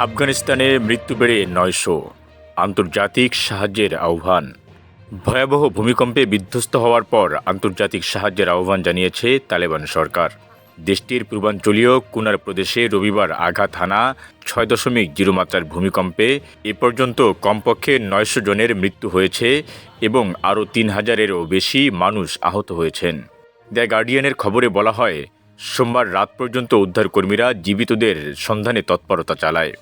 আফগানিস্তানে মৃত্যু বেড়ে নয়শো। আন্তর্জাতিক সাহায্যের আহ্বান। ভয়াবহ ভূমিকম্পে বিধ্বস্ত হওয়ার পর আন্তর্জাতিক সাহায্যের আহ্বান জানিয়েছে তালেবান সরকার। দেশটির পূর্বাঞ্চলীয় কুনার প্রদেশে রবিবার আঘাত হানা ছয় দশমিক জিরো মাত্রার ভূমিকম্পে এ পর্যন্ত কমপক্ষে নয়শো জনের মৃত্যু হয়েছে এবং আরও তিন হাজারেরও বেশি মানুষ আহত হয়েছেন। দ্য গার্ডিয়ানের খবরে বলা হয় সোমবার রাত পর্যন্ত উদ্ধারকর্মীরা জীবিতদের সন্ধানে তৎপরতা চালায়।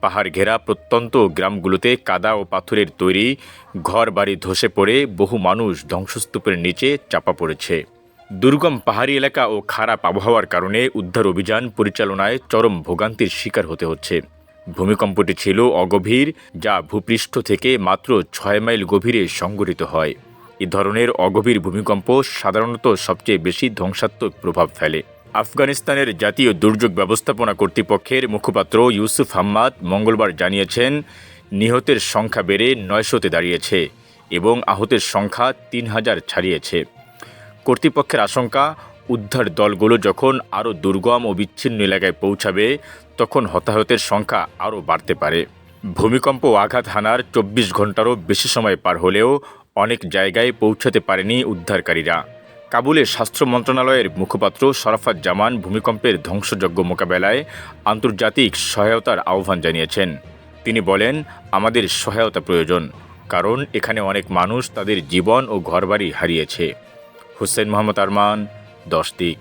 পাহাড় ঘেরা প্রত্যন্ত গ্রামগুলোতে কাদা ও পাথরের তৈরি ঘর বাড়ি ধসে পড়ে বহু মানুষ ধ্বংসস্তূপের নিচে চাপা পড়েছে। দুর্গম পাহাড়ি এলাকা ও খারাপ আবহাওয়ার কারণে উদ্ধার অভিযান পরিচালনায় চরম ভোগান্তির শিকার হতে হচ্ছে। ভূমিকম্পটি ছিল অগভীর, যা ভূপৃষ্ঠ থেকে মাত্র ছয় মাইল গভীরে সংঘটিত হয়। এ ধরনের অগভীর ভূমিকম্প সাধারণত সবচেয়ে বেশি ধ্বংসাত্মক প্রভাব ফেলে। আফগানিস্তানের জাতীয় দুর্যোগ ব্যবস্থাপনা কর্তৃপক্ষের মুখপাত্র ইউসুফ হাম্মাদ মঙ্গলবার জানিয়েছেন, নিহতের সংখ্যা বেড়ে নয়শোতে দাঁড়িয়েছে এবং আহতের সংখ্যা তিন হাজার ছাড়িয়েছে। কর্তৃপক্ষের আশঙ্কা, উদ্ধার দলগুলো যখন আরও দুর্গম ও বিচ্ছিন্ন এলাকায় পৌঁছাবে, তখন হতাহতের সংখ্যা আরও বাড়তে পারে। ভূমিকম্প ও আঘাত হানার চব্বিশ ঘন্টারও বেশি সময় পার হলেও অনেক জায়গায় পৌঁছাতে পারেনি উদ্ধারকারীরা। কাবুলের স্বাস্থ্য মন্ত্রণালয়ের মুখপাত্র সরাফাত জামান ভূমিকম্পের ধ্বংসযজ্ঞ মোকাবেলায় আন্তর্জাতিক সহায়তার আহ্বান জানিয়েছেন। তিনি বলেন, আমাদের সহায়তা প্রয়োজন, কারণ এখানে অনেক মানুষ তাদের জীবন ও ঘরবাড়ি হারিয়েছে। হুসেন মোহাম্মদ আরমান, দশ দিক।